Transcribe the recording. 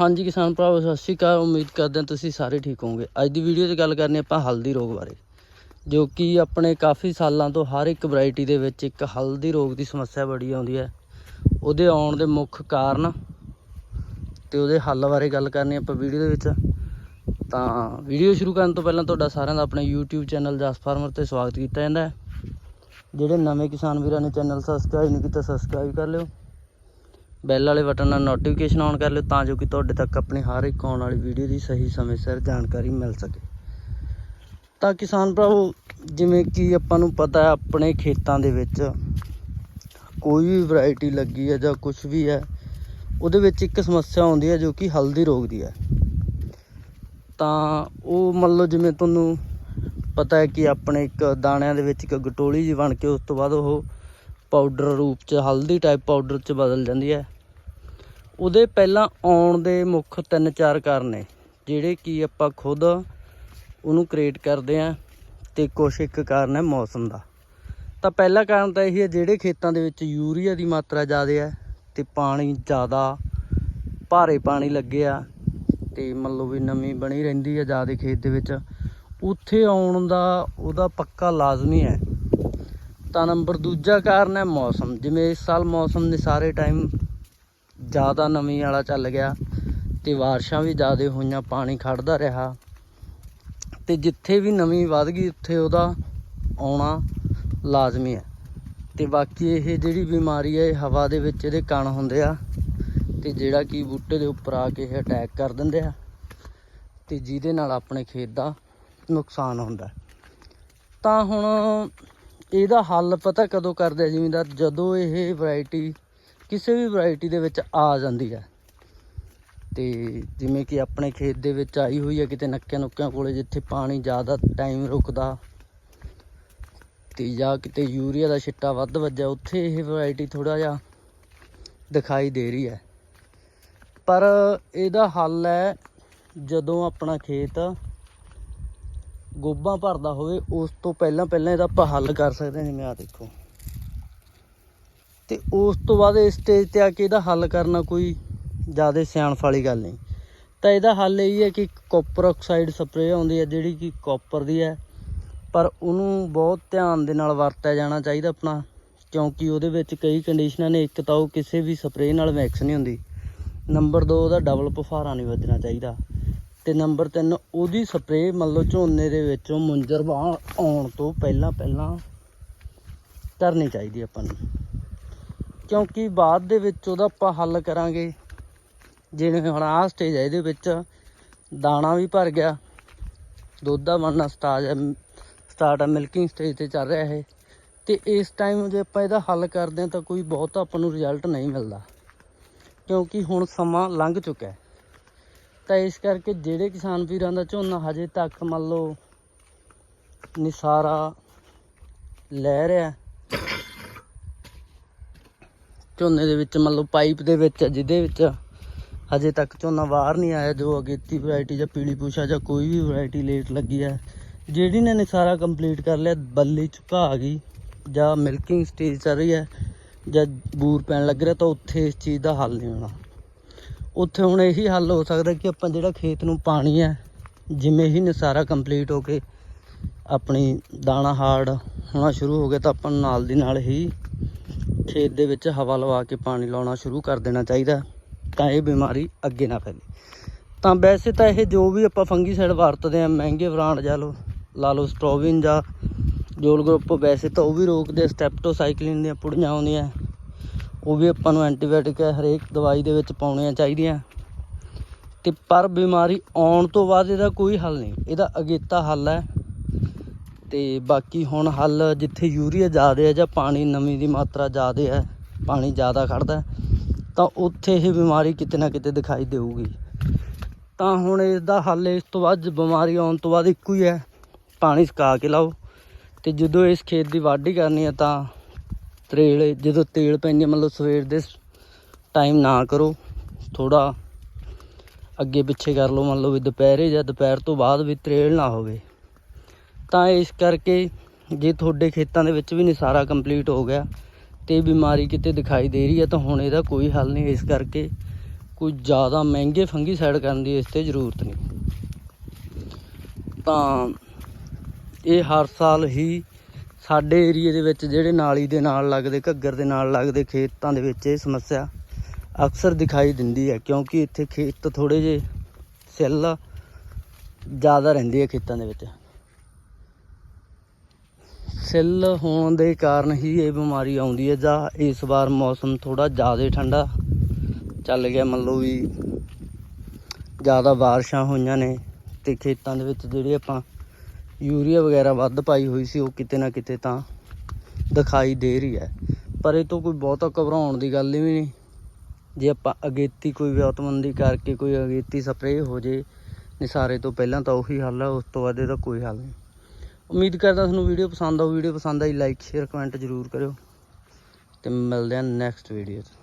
ਹਾਂਜੀ ਕਿਸਾਨ ਭਰਾਵੋ, ਸਤਿ ਸ਼੍ਰੀ ਅਕਾਲ। ਉਮੀਦ ਕਰਦੇ ਹਾਂ ਤੁਸੀਂ ਸਾਰੇ ਠੀਕ ਹੋਵੋਗੇ। ਅੱਜ ਦੀ ਵੀਡੀਓ 'ਚ ਗੱਲ ਕਰਨੀ ਆਪਾਂ ਹਲਦੀ ਰੋਗ ਬਾਰੇ, ਜੋ ਕਿ ਆਪਣੇ ਕਾਫੀ ਸਾਲਾਂ ਤੋਂ ਹਰ ਇੱਕ ਵੈਰਾਈਟੀ ਦੇ ਵਿੱਚ ਇੱਕ ਹਲਦੀ ਰੋਗ ਦੀ ਸਮੱਸਿਆ ਬੜੀ ਆਉਂਦੀ ਹੈ। ਉਹਦੇ ਆਉਣ ਦੇ ਮੁੱਖ ਕਾਰਨ ਤੇ ਉਹਦੇ ਹੱਲ ਬਾਰੇ ਗੱਲ ਕਰਨੀ ਆਪਾਂ ਵੀਡੀਓ ਦੇ ਵਿੱਚ। ਤਾਂ ਵੀਡੀਓ ਸ਼ੁਰੂ ਕਰਨ ਤੋਂ ਪਹਿਲਾਂ ਤੁਹਾਡਾ ਸਾਰਿਆਂ ਦਾ ਆਪਣੇ YouTube ਚੈਨਲ ਜਸ ਫਾਰਮਰ ਤੇ ਸਵਾਗਤ ਕੀਤਾ ਜਾਂਦਾ ਹੈ। ਜਿਹੜੇ ਨਵੇਂ ਕਿਸਾਨ ਵੀਰਾਂ ਨੇ ਚੈਨਲ ਸਬਸਕ੍ਰਾਈਬ ਨਹੀਂ ਕੀਤਾ ਸਬਸਕ੍ਰਾਈਬ ਕਰ ਲਿਓ। ਬੈਲ ਵਾਲੇ ਬਟਨ ਨਾਲ ਨੋਟੀਫਿਕੇਸ਼ਨ ਆਨ ਕਰ ਲਿਓ ਤਾਂ ਜੋ ਕਿ ਤੁਹਾਡੇ ਤੱਕ ਆਪਣੀ ਹਰ ਇੱਕ ਆਉਣ ਵਾਲੀ ਵੀਡੀਓ ਦੀ ਸਹੀ ਸਮੇਂ ਸਿਰ ਜਾਣਕਾਰੀ ਮਿਲ ਸਕੇ। ਤਾਂ ਕਿਸਾਨ ਭਰਾਵੋ, ਜਿਵੇਂ ਕਿ ਆਪਾਂ ਨੂੰ ਪਤਾ ਹੈ, ਆਪਣੇ ਖੇਤਾਂ ਦੇ ਵਿੱਚ ਕੋਈ ਵੀ ਵੈਰਾਈਟੀ ਲੱਗੀ ਹੈ ਜਾਂ ਕੁਝ ਵੀ ਹੈ, ਉਹਦੇ ਵਿੱਚ ਇੱਕ ਸਮੱਸਿਆ ਆਉਂਦੀ ਹੈ ਜੋ ਕਿ ਹਲਦੀ ਰੋਗ ਦੀ ਹੈ। ਤਾਂ ਉਹ ਮੰਨ ਲਓ ਜਿਵੇਂ ਤੁਹਾਨੂੰ ਪਤਾ ਹੈ ਕਿ ਆਪਣੇ ਇੱਕ ਦਾਣਿਆਂ ਦੇ ਵਿੱਚ ਇੱਕ ਗਟੋਲੀ ਜੀ ਬਣ ਕੇ ਉਸ ਤੋਂ ਬਾਅਦ ਉਹ ਪਾਊਡਰ ਰੂਪ ਚ, ਹਲਦੀ ਟਾਈਪ ਪਾਊਡਰ ਚ ਬਦਲ ਜਾਂਦੀ ਹੈ। ਉਹਦੇ ਪਹਿਲਾਂ ਆਉਣ ਦੇ ਮੁੱਖ ਤਿੰਨ ਚਾਰ ਕਾਰਨ ਨੇ, ਜਿਹੜੇ ਕਿ ਆਪਾਂ ਖੁਦ ਉਹਨੂੰ ਕ੍ਰੀਏਟ ਕਰਦੇ ਆਂ ਤੇ ਕੁਛ ਇੱਕ ਕਾਰਨ ਹੈ ਮੌਸਮ ਦਾ। ਤਾਂ ਪਹਿਲਾ ਕਾਰਨ ਤਾਂ ਇਹ ਹੈ, ਜਿਹੜੇ ਖੇਤਾਂ ਦੇ ਵਿੱਚ ਯੂਰੀਆ ਦੀ ਮਾਤਰਾ ਜ਼ਿਆਦਾ ਹੈ ਤੇ ਪਾਣੀ ਜ਼ਿਆਦਾ ਭਾਰੇ ਪਾਣੀ ਲੱਗਿਆ ਤੇ ਮੰਨ ਲਓ ਵੀ ਨਮੀ ਬਣੀ ਰਹਿੰਦੀ ਹੈ ਜ਼ਿਆਦਾ ਖੇਤ ਦੇ ਵਿੱਚ, ਉੱਥੇ ਆਉਣ ਦਾ ਉਹਦਾ ਪੱਕਾ ਲਾਜ਼ਮੀ ਹੈ। ਤਾਂ ਨੰਬਰ ਦੂਜਾ ਕਾਰਨ ਹੈ ਮੌਸਮ। ਜਿਵੇਂ ਇਸ ਸਾਲ ਮੌਸਮ ਨੇ ਸਾਰੇ ਟਾਈਮ ਜ਼ਿਆਦਾ ਨਮੀ ਵਾਲਾ ਚੱਲ ਗਿਆ ਤੇ ਬਾਰਿਸ਼ਾਂ ਵੀ ਜ਼ਿਆਦਾ ਹੋਈਆਂ, ਪਾਣੀ ਖੜਦਾ ਰਿਹਾ। ਤੇ ਜਿੱਥੇ ਵੀ ਨਮੀ ਵੱਧ ਗਈ, ਉੱਥੇ ਉਹਦਾ ਆਉਣਾ ਲਾਜ਼ਮੀ ਹੈ। ਤੇ ਬਾਕੀ ਇਹ ਜਿਹੜੀ ਬਿਮਾਰੀ ਹੈ, ਇਹ ਹਵਾ ਦੇ ਵਿੱਚ ਇਹਦੇ ਕਣ ਹੁੰਦੇ ਆ ਤੇ ਜਿਹੜਾ ਕਿ ਬੂਟੇ ਦੇ ਉੱਪਰ ਆ ਕੇ ਇਹ ਅਟੈਕ ਕਰ ਦਿੰਦੇ ਆ ਤੇ ਜਿਹਦੇ ਨਾਲ ਆਪਣੇ ਖੇਤ ਦਾ ਨੁਕਸਾਨ ਹੁੰਦਾ। ਤਾਂ ਹੁਣ ਇਹਦਾ ਹੱਲ ਪਤਾ ਕਦੋਂ ਕਰਦੇ ਆ? ਜ਼ਿਮੀਂਦਾਰ ਜਦੋਂ ਇਹ ਵੈਰਾਈਟੀ ਕਿਸੇ ਵੀ ਵੈਰਾਈਟੀ ਦੇ ਵਿੱਚ ਆ ਜਾਂਦੀ ਹੈ। ਤੇ ਜਿਵੇਂ ਕਿ ਆਪਣੇ ਖੇਤ ਦੇ ਵਿੱਚ ਆਈ ਹੋਈ ਹੈ ਕਿਤੇ ਨੱਕਿਆਂ ਨੁੱਕਿਆਂ ਕੋਲੇ, ਜਿੱਥੇ ਪਾਣੀ ਜ਼ਿਆਦਾ ਟਾਈਮ ਰੁਕਦਾ ਤੇ ਜਾਂ ਕਿਤੇ ਯੂਰੀਆ ਦਾ ਛਿੱਟਾ ਵੱਧ ਵੱਜਿਆ, ਉੱਥੇ ਇਹ ਵੈਰਾਈਟੀ ਥੋੜਾ ਜਿਹਾ ਦਿਖਾਈ ਦੇ ਰਹੀ ਹੈ। ਪਰ ਇਹਦਾ ਹੱਲ ਹੈ ਜਦੋਂ ਆਪਣਾ ਖੇਤ ਗੋਭਾ ਭਰਦਾ ਹੋਵੇ, ਉਸ ਤੋਂ ਪਹਿਲਾਂ ਪਹਿਲਾਂ ਇਹਦਾ ਆਪਾਂ ਹੱਲ ਕਰ ਸਕਦੇ ਹਾਂ, ਜਿਵੇਂ ਆ ਦੇਖੋ। ਤੇ ਉਸ ਤੋਂ ਬਾਅਦ ਇਸ ਸਟੇਜ ਤੇ ਆ ਕੇ ਇਹਦਾ ਹੱਲ ਕਰਨਾ ਕੋਈ ਜ਼ਿਆਦਾ ਸਿਆਣਫ ਵਾਲੀ ਗੱਲ ਨਹੀਂ। ਤਾਂ ਇਹਦਾ ਹੱਲ ਇਹ ਹੈ ਕਿ ਕਾਪਰ ਆਕਸਾਈਡ ਸਪਰੇਅ ਆਉਂਦੀ ਹੈ, ਜਿਹੜੀ ਕਿ ਕਾਪਰ ਦੀ ਹੈ। ਪਰ ਉਹਨੂੰ ਬਹੁਤ ਧਿਆਨ ਦੇ ਨਾਲ ਵਰਤਿਆ ਜਾਣਾ ਚਾਹੀਦਾ ਆਪਣਾ, ਕਿਉਂਕਿ ਉਹਦੇ ਵਿੱਚ ਕਈ ਕੰਡੀਸ਼ਨਾਂ ਨੇ, ਇੱਕ ਤਾਂ ਉਹ ਕਿਸੇ ਵੀ ਸਪਰੇਅ ਨਾਲ ਮਿਕਸ ਨਹੀਂ ਹੁੰਦੀ। ਨੰਬਰ 2 ਉਹਦਾ ਡਬਲ ਪਫਾਰਾ ਨਹੀਂ ਵੱਜਣਾ ਚਾਹੀਦਾ। ਤੇ ਨੰਬਰ 3 ਉਹਦੀ ਸਪਰੇਅ ਮੰਨ ਲਓ ਝੋਨੇ ਦੇ ਵਿੱਚੋਂ ਮੁੰਜਰ ਬਾਹ ਆਉਣ ਤੋਂ ਪਹਿਲਾਂ ਪਹਿਲਾਂ ਕਰਨੀ ਚਾਹੀਦੀ ਆਪਾਂ ਨੂੰ। ਕਿਉਂਕਿ ਬਾਅਦ ਦੇ ਵਿੱਚ ਉਹਦਾ ਆਪਾਂ ਹੱਲ ਕਰਾਂਗੇ। ਜਿਵੇਂ ਹੁਣ ਆਹ ਸਟੇਜ ਹੈ ਇਹਦੇ ਵਿੱਚ ਦਾਣਾ ਵੀ ਭਰ ਗਿਆ। ਦੁੱਧ ਦਾ ਬਣਨਾ ਸਟਾਰਟ ਸਟਾਰਟ ਆ ਮਿਲਕਿੰਗ ਸਟੇਜ ਤੇ ਚੱਲ ਰਿਹਾ ਇਹ। ਤੇ ਇਸ ਟਾਈਮ ਜੇ ਆਪਾਂ ਇਹਦਾ ਹੱਲ ਕਰਦੇ ਹਾਂ ਤਾਂ ਕੋਈ ਬਹੁਤ ਆਪਾਂ ਨੂੰ ਰਿਜ਼ਲਟ ਨਹੀਂ ਮਿਲਦਾ। ਕਿਉਂਕਿ ਹੁਣ ਸਮਾਂ ਲੰਘ ਚੁੱਕਾ ਹੈ ਤਾਂ ਇਸ ਕਰਕੇ ਜਿਹੜੇ ਕਿਸਾਨ ਵੀਰਾਂ ਦਾ ਝੋਨਾ ਹਜੇ ਤੱਕ ਮੰਨ ਲਓ ਨਿਸਾਰਾ ਲੈ ਰਿਹਾ ਝੋਨੇ ਦੇ ਵਿੱਚ ਮੰਨ ਲਓ ਪਾਈਪ ਦੇ ਵਿੱਚ, ਜਿਹਦੇ ਵਿੱਚ ਹਜੇ ਤੱਕ ਝੋਨਾ ਬਾਹਰ ਨਹੀਂ ਆਇਆ, ਜੋ ਅਗੇਤੀ ਵੈਰਾਈਟੀ ਜਾਂ ਪੀਲੀ ਪੂਸ਼ਾ ਜਾਂ ਕੋਈ ਵੀ ਵੈਰਾਈਟੀ ਲੇਟ ਲੱਗੀ ਹੈ, ਜਿਹੜੀ ਨੇ ਨਿਸਾਰਾ ਕੰਪਲੀਟ ਕਰ ਲਿਆ, ਬੱਲੀ ਝੁਕਾ ਆ ਗਈ, ਜਾਂ ਮਿਲਕਿੰਗ ਸਟੇਜ ਚੱਲ ਰਹੀ ਹੈ, ਜਾਂ ਬੂਰ ਪੈਣ ਲੱਗ ਰਿਹਾ, ਤਾਂ ਉੱਥੇ ਇਸ ਚੀਜ਼ ਦਾ ਹੱਲ ਨਹੀਂ ਹੋਣਾ। ਉੱਥੇ ਹੁਣ ਇਹੀ ਹੱਲ ਹੋ ਸਕਦਾ ਕਿ ਆਪਾਂ ਜਿਹੜਾ ਖੇਤ ਨੂੰ ਪਾਣੀ ਹੈ, ਜਿਵੇਂ ਹੀ ਨਿਸਾਰਾ ਕੰਪਲੀਟ ਹੋ ਕੇ ਆਪਣੀ ਦਾਣਾ ਹਾਰਡ ਹੋਣਾ ਸ਼ੁਰੂ ਹੋ ਗਿਆ ਤਾਂ ਆਪਾਂ ਨੂੰ ਨਾਲ ਦੀ ਨਾਲ ਹੀ ਖੇਤ ਦੇ ਵਿੱਚ ਹਵਾ ਲਵਾ ਕੇ ਪਾਣੀ ਲਾਉਣਾ ਸ਼ੁਰੂ ਕਰ ਦੇਣਾ ਚਾਹੀਦਾ ਤਾਂ ਇਹ ਬਿਮਾਰੀ ਅੱਗੇ ਨਾ ਫੈਲੇ। ਤਾਂ ਵੈਸੇ ਤਾਂ ਇਹ ਜੋ ਵੀ ਆਪਾਂ ਫੰਗੀਸਾਈਡ ਵਰਤਦੇ ਆ ਮਹਿੰਗੇ ਬ੍ਰਾਂਡ ਜਾਂ ਲੋ ਲਾ ਲਓ ਸਟ੍ਰੋਵਿਨ ਜਾਂ ਜੋਲ ਗਰੁੱਪ ਵੈਸੇ ਤਾਂ ਉਹ ਵੀ ਰੋਕਦੇ ਸਟੈਪਟੋਸਾਈਕਲਿਨ ਦੀਆਂ ਪੁੜੀਆਂ ਆਉਂਦੀਆਂ। ਉਹ ਵੀ ਆਪਾਂ ਨੂੰ ਐਂਟੀਬਾਇਓਟਿਕ ਹੈ, ਹਰੇਕ ਦਵਾਈ ਦੇ ਵਿੱਚ ਪਾਉਣੀਆਂ ਚਾਹੀਦੀਆਂ। ਤੇ ਪਰ ਬਿਮਾਰੀ ਆਉਣ ਤੋਂ ਬਾਅਦ ਇਹਦਾ ਕੋਈ ਹੱਲ ਨਹੀਂ। ਇਹਦਾ ਅਗੇਤਾ ਹੱਲ ਹੈ। ਤੇ ਬਾਕੀ ਹੁਣ ਹੱਲ ਜਿੱਥੇ ਯੂਰੀਆ ਜ਼ਿਆਦਾ ਹੈ ਜਾਂ ਪਾਣੀ ਨਮੀ ਦੀ ਮਾਤਰਾ ਜ਼ਿਆਦਾ ਹੈ, ਪਾਣੀ ਜ਼ਿਆਦਾ ਖੜਦਾ ਤਾਂ ਉੱਥੇ ਇਹ ਬਿਮਾਰੀ ਕਿਤੇ ਨਾ ਕਿਤੇ ਦਿਖਾਈ ਦੇਊਗੀ। ਤਾਂ ਹੁਣ ਇਸ ਦਾ ਹੱਲ ਇਸ ਤੋਂ ਬਾਅਦ ਬਿਮਾਰੀ ਆਉਣ ਤੋਂ ਬਾਅਦ ਇੱਕੋ ਹੀ ਹੈ। ਪਾਣੀ ਸੁਕਾ ਕੇ ਲਾਓ। ਤੇ ਜਦੋਂ ਇਸ ਖੇਤ ਦੀ ਵਾਢੀ ਕਰਨੀ ਹੈ ਤਾਂ ਤਰੇਲ, ਜਦੋਂ ਤੇਲ ਪੈਂਦੀ ਹੈ ਮਤਲਬ ਸਵੇਰ ਦੇ ਟਾਈਮ ਨਾ ਕਰੋ ਥੋੜਾ ਅੱਗੇ ਪਿੱਛੇ ਕਰ ਲਓ ਮੰਨ ਲਓ ਵੀ ਦੁਪਹਿਰੇ ਜਾਂ ਦੁਪਹਿਰ ਤੋਂ ਬਾਅਦ ਵੀ ਤਰੇਲ ਨਾ ਹੋਵੇ। ਤਾਂ ਇਸ ਕਰਕੇ ਜੇ ਤੁਹਾਡੇ ਖੇਤਾਂ ਦੇ ਵਿੱਚ ਵੀ ਨਿਸਾਰਾ ਕੰਪਲੀਟ ਹੋ ਗਿਆ ਤੇ ਬਿਮਾਰੀ ਕਿਤੇ ਦਿਖਾਈ ਦੇ ਰਹੀ ਹੈ, ਤਾਂ ਹੁਣ ਇਹਦਾ ਕੋਈ ਹੱਲ ਨਹੀਂ। ਇਸ ਕਰਕੇ ਕੋਈ ਜ਼ਿਆਦਾ ਮਹਿੰਗੇ ਫੰਗੀਸਾਈਡ ਕਰਨ ਦੀ ਇਸ ਤੇ ਜ਼ਰੂਰਤ ਨਹੀਂ। ਤਾਂ ਇਹ ਹਰ ਸਾਲ ਹੀ ਸਾਡੇ ਏਰੀਏ ਦੇ ਵਿੱਚ ਜਿਹੜੇ ਨਾਲੀ ਦੇ ਨਾਲ ਲੱਗਦੇ, ਘੱਗਰ ਦੇ ਨਾਲ ਲੱਗਦੇ ਖੇਤਾਂ ਦੇ ਵਿੱਚ ਇਹ ਸਮੱਸਿਆ ਅਕਸਰ ਦਿਖਾਈ ਦਿੰਦੀ ਹੈ, ਕਿਉਂਕਿ ਇੱਥੇ ਖੇਤ ਥੋੜੇ ਜੇ ਸਿੱਲ ਜ਼ਿਆਦਾ ਰਹਿੰਦੀ ਹੈ ਖੇਤਾਂ ਦੇ ਵਿੱਚ। ਸਿੱਲ ਹੋਣ ਦੇ ਕਾਰਨ ਹੀ ਇਹ ਬਿਮਾਰੀ ਆਉਂਦੀ ਹੈ ਜਾਂ ਇਸ ਵਾਰ ਮੌਸਮ ਥੋੜਾ ਜ਼ਿਆਦਾ ਠੰਡਾ ਚੱਲ ਗਿਆ, ਮੰਨ ਲਓ ਵੀ ਜ਼ਿਆਦਾ ਬਾਰਿਸ਼ਾਂ ਹੋਈਆਂ ਨੇ ਤੇ ਖੇਤਾਂ ਦੇ ਵਿੱਚ ਜਿਹੜੇ ਆਪਾਂ ਯੂਰੀਆ ਵਗੈਰਾ ਵੱਧ ਪਾਈ ਹੋਈ ਸੀ, ਉਹ ਕਿਤੇ ਨਾ ਕਿਤੇ ਤਾਂ ਦਿਖਾਈ ਦੇ ਰਹੀ ਹੈ। ਪਰ ਇਹ ਤੋਂ ਕੋਈ ਬਹੁਤਾ ਘਬਰਾਉਣ ਦੀ ਗੱਲ ਵੀ ਨਹੀਂ। ਜੇ ਆਪਾਂ ਅਗੇਤੀ ਕੋਈ ਵਿਆਤਮੰਦੀ ਕਰਕੇ ਕੋਈ ਅਗੇਤੀ ਸਪਰੇਅ ਹੋ ਜੇ ਨਿਸਾਰੇ ਤੋਂ ਪਹਿਲਾਂ ਤਾਂ ਉਹੀ ਹੱਲ ਹੈ ਉਸ ਤੋਂ ਬਾਅਦ ਇਹਦਾ ਕੋਈ ਹੱਲ ਨਹੀਂ। ਉਮੀਦ ਕਰਦਾ ਤੁਹਾਨੂੰ ਵੀਡੀਓ ਪਸੰਦ ਆਊ। ਵੀਡੀਓ ਪਸੰਦ ਆਈ ਲਾਈਕ ਸ਼ੇਅਰ ਕਮੈਂਟ ਜ਼ਰੂਰ ਕਰਿਓ। ਤੇ ਮਿਲਦੇ ਹਾਂ ਨੈਕਸਟ ਵੀਡੀਓ 'ਚ।